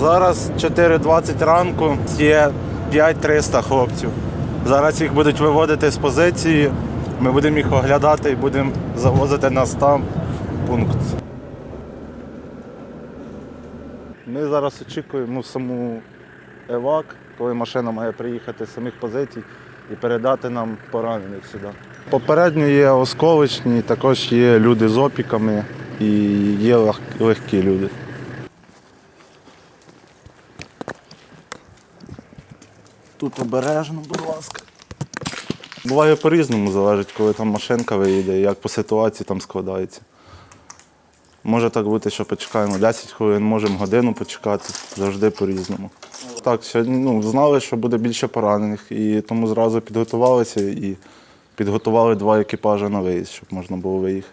Зараз 4.20 ранку, є 5-300 хлопців. Зараз їх будуть виводити з позиції. Ми будемо їх оглядати і будемо завозити на стам пункт. Ми зараз очікуємо ну, саму евак, коли машина має приїхати з самих позицій і передати нам поранених сюди. Попередньо є осколочні, також є люди з опіками і є легкі люди. Тут обережно, будь ласка. Буває по-різному, залежить, коли там машинка виїде, як по ситуації там складається. Може так бути, що почекаємо 10 хвилин, можемо годину почекати, завжди по-різному. Так, сьогодні ну, знали, що буде більше поранених, і тому зразу підготувалися і підготували два екіпажі на виїзд, щоб можна було виїхати.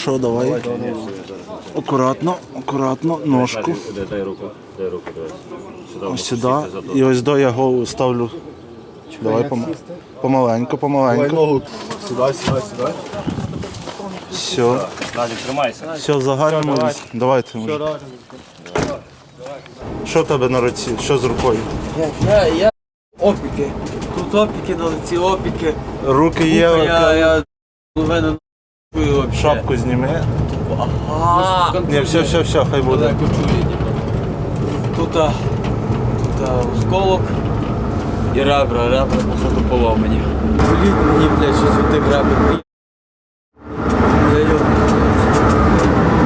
Що, давай? Акуратно, акуратно, ножку. Дай, руку, дай руку, давай. Ось сюди. І ось до я голову ставлю. Давай пом... помаленьку, помаленьку. ногу сюди, сюди, сюди. Все, Назік, тримайся. все, загальмо. Давайте. може. Що в тебе на руці? Що з рукою? Я, я, я опіки. Тут опіки на лиці, опіки. Руки є, Я, я вообще. Шапку зніми. Ага. Ні, все, все, все, хай буде. Тут, а, тут а, осколок і ребра, ребра походу поломані. Боліть мені, блядь, щось від тих ребер.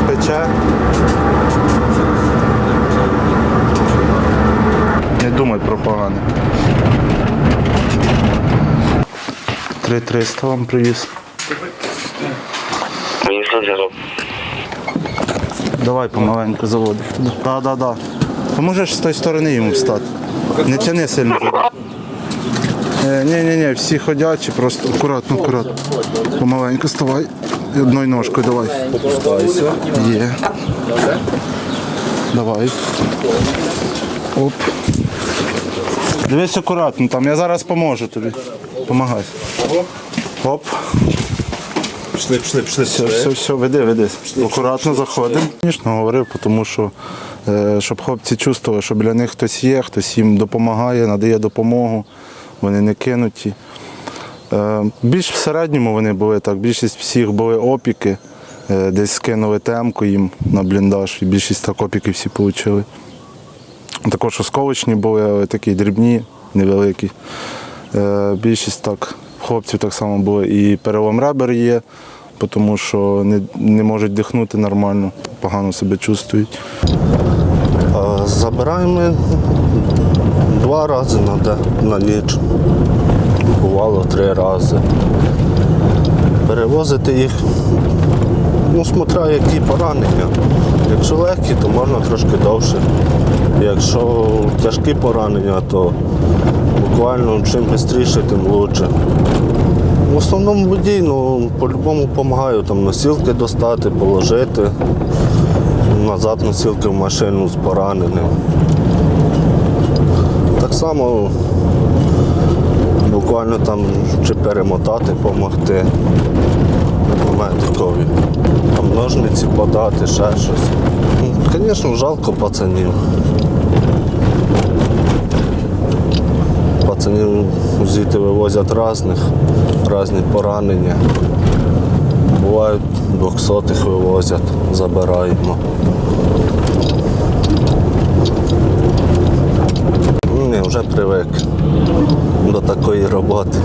Пече. Не думай про погане. 3300 вам привіз. Давай помаленьку заводи. Так, так, так. Поможеш з тої сторони йому встати. Не тяни сильно. Е, Ні, ні, ні, всі ходячі, просто акуратно, акуратно. Помаленьку ставай. І одною ножкою давай. Є. Давай. Оп. Дивись акуратно там, я зараз поможу тобі. Помагай. Оп. Пішли, пішли, пішли. Все, все, все, веди, веди. Акуратно заходимо. Звісно, говорив, тому що е, щоб хлопці чувствували, що біля них хтось є, хтось їм допомагає, надає допомогу, вони не кинуті. Е, Більш в середньому вони були так, більшість всіх були опіки, е, десь скинули темку їм на бліндаж, і більшість так опіки всі отримали. Також осколочні були, але такі дрібні, невеликі. Е, Більшість так, хлопців так само були. І перелом ребер є, тому що не, не можуть дихнути нормально, погано себе чувствують. Забираємо два рази на, на ніч. Бувало три рази. Перевозити їх, ну, смотря які поранення. Якщо легкі, то можна трошки довше. Якщо тяжкі поранення, то буквально чим швидше, тим краще. В основному водій, ну, по-любому допомагаю там носілки достати, положити назад носилки в машину з пораненим. Так само буквально там чи перемотати, допомогти медикові. Там ножниці подати, ще щось. Звісно, жалко пацанів. Пацанів звідти вивозять різних, різні поранення. Бувають двохсотих вивозять, забираємо. Ні, вже привик до такої роботи.